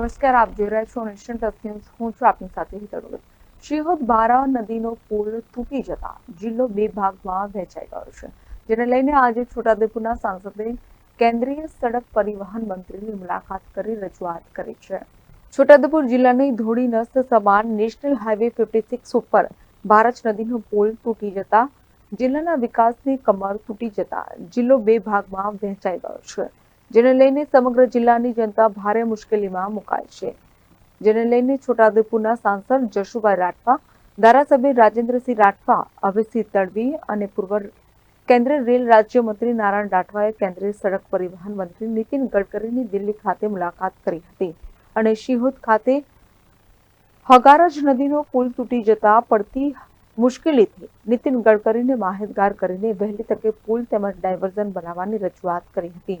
નમસ્કાર, આપ જોઈ રહ્યા છો નેશન પ્લસ ન્યૂઝ હું છું આપની સાથે ભગત શિહોદ બારા નદીનો પુલ તૂટી જતા જિલ્લો બે ભાગમાં વહેંચાઈ ગયો છે. જેને લઈને આજે છોટાઉદેપુરના સાંસદે કેન્દ્રીય સડક પરિવહન મંત્રીની મુલાકાત કરી રજૂઆત કરી છે. છોટાઉદેપુર જિલ્લાની ધોળી નસ્ત સમાન નેશનલ હાઈવે ફિફ્ટી સિક્સ ઉપર ભારત નદીનો પુલ તૂટી જતા જિલ્લાના વિકાસની કમર તૂટી જતા જિલ્લો બે ભાગમાં વહેંચાઈ ગયો છે. જેને લઈને સમગ્ર જિલ્લાની જનતા ભારે મુશ્કેલીમાં મુકાય છે. જેને લઈને છોટાઉદેપુરના સાંસદ જશુભાઈ રાઠવા, ધારાસભ્ય રાજેન્દ્રસિંહ રાઠવા, અભયસિંહ તડવી અને પૂર્વ કેન્દ્રીય રેલ રાજ્યમંત્રી નારાયણ રાઠવાએ કેન્દ્રીય સડક પરિવહન મંત્રી નીતિન ગડકરીની દિલ્હી ખાતે મુલાકાત કરી હતી અને શિહોદ ખાતે હગારજ નદીનો પુલ તૂટી જતા પડતી મુશ્કેલીથી નીતિન ગડકરીને માહિતગાર કરીને વહેલી તકે પુલ તેમજ ડાયવર્ઝન બનાવવાની રજૂઆત કરી હતી.